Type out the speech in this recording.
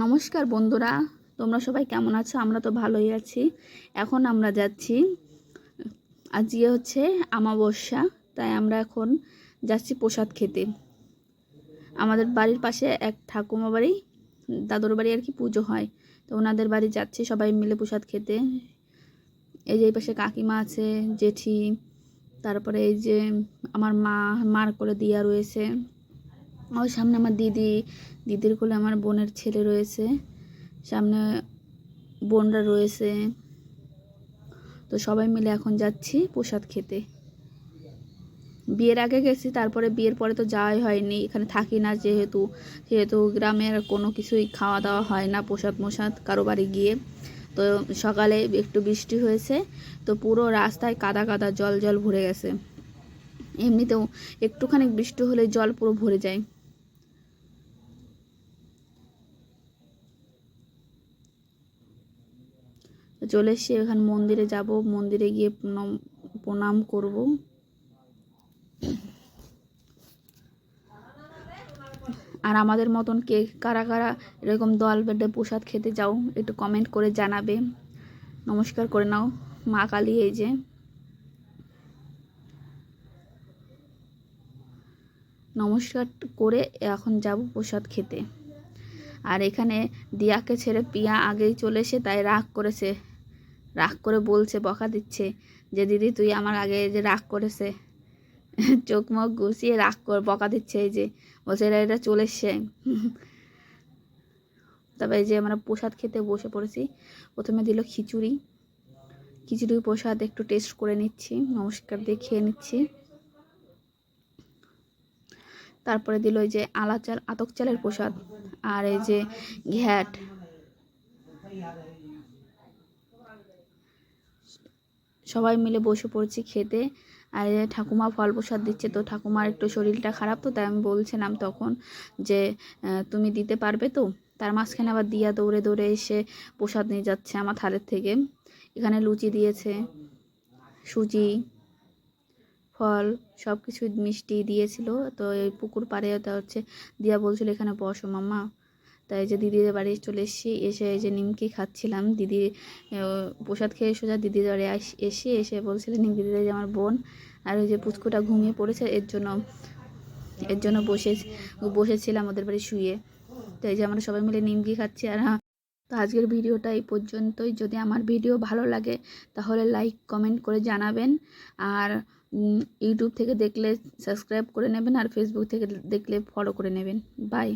নমস্কার বন্ধুরা, তোমরা সবাই কেমন আছো? আমরা তো ভালোই আছি। এখন আমরা যাচ্ছি, আজকে হচ্ছে আমাবস্যা তাই আমরা এখন যাচ্ছি প্রসাদ খেতে। আমাদের বাড়ির পাশে এক ঠাকুমা বাড়ি, দাদুর বাড়ি আর কি পুজো হয়। তো ওনাদের বাড়ি যাচ্ছি সবাই মিলে প্রসাদ খেতে। এই যে এই পাশে কাকিমা আছে, জেঠি, তারপরে এই যে আমার মা, মার করে দিয়া রয়েছে। ওই সামনে আমার দিদি, দিদির কোলে আমার বোনের ছেলে রয়েছে। সামনে বোনরা রয়েছে। তো সবাই মিলে এখন যাচ্ছি প্রসাদ খেতে। বিয়ের আগে গেছি, তারপরে বিয়ের পরে তো যাওয়াই হয়নি। এখানে থাকি না যেহেতু যেহেতু গ্রামের কোনো কিছুই খাওয়া দাওয়া হয় না প্রসাদ মোসাদ কারও বাড়ি গিয়ে। তো সকালে একটু বৃষ্টি হয়েছে, তো পুরো রাস্তায় কাদা কাদা জল জল ভরে গেছে। এমনিতেও একটুখানি বৃষ্টি হলে জল পুরো ভরে যায়। তো চলে এসছি, এখানে মন্দিরে যাব। মন্দিরে গিয়ে প্রণাম প্রণাম করব। আর আমাদের মতন কে, কারা কারা এরকম দল বেডে প্রসাদ খেতে যাও, একটু কমেন্ট করে জানাবে। নমস্কার করে নাও, মা কালী এই যে। নমস্কার করে এখন যাব প্রসাদ খেতে। আর এখানে দিয়াকে ছেড়ে পিয়া আগেই চলে এসে তাই রাগ করেছে। রাগ করে বলছে, বকা দিচ্ছে যে, দিদি, তুই আমার আগে যে রাগ করেছে, চোখ মুখ গুছিয়ে রাগ কর, বকা দিচ্ছে এই যে। বলছে, এরা এটা চলে এসছে। তবে এই যে আমরা প্রসাদ খেতে বসে পড়েছি, প্রথমে দিল খিচুড়ি। খিচুড়ি প্রসাদ একটু টেস্ট করে নিচ্ছি, নমস্কার দিয়ে খেয়ে নিচ্ছি। তারপরে দিল ওই যে আলা চাল আতক চালের প্রসাদ আর এই যে ঘ্যাট। সবাই মিলে বসে পড়ছি খেতে। আর ঠাকুমা ফল প্রসাদ দিচ্ছে, তো ঠাকুমার একটু শরীরটা খারাপ তো, তাই আমি বলছিলাম তখন যে তুমি দিতে পারবে তো? তার মাঝখানে আবার দিয়া দৌড়ে দৌড়ে এসে প্রসাদ নিয়ে যাচ্ছে আমার থালের থেকে। এখানে লুচি দিয়েছে, সুজি, ফল সব কিছু মিষ্টি দিয়েছিল। তো এই পুকুর পাড়ে তা হচ্ছে, দিয়া বলছিল এখানে বসো মামা তাই যে দিদিদের বাড়ি চলে এসেছি, এসে এই যে নিমকি খাচ্ছিলাম। দিদি প্রসাদ খেয়ে সোজা দিদিদের বাড়ি এসে এসে বলছিলেন নিমকি দিদি যে আমার বোন, আর ওই যে পুচকুটা ঘুমিয়ে পড়েছে, এর জন্য এর জন্য বসে, বসেছিলাম ওদের বাড়ি শুয়ে। তো এই যে আমরা সবাই মিলে নিমকি খাচ্ছি, আর তো আজকের ভিডিওটা এই পর্যন্তই। যদি আমার ভিডিও ভালো লাগে, তাহলে লাইক, কমেন্ট করে জানাবেন। আর ইউটিউব থেকে দেখলে সাবস্ক্রাইব করে নেবেন, আর ফেসবুক থেকে দেখলে ফলো করে নেবেন। বাই।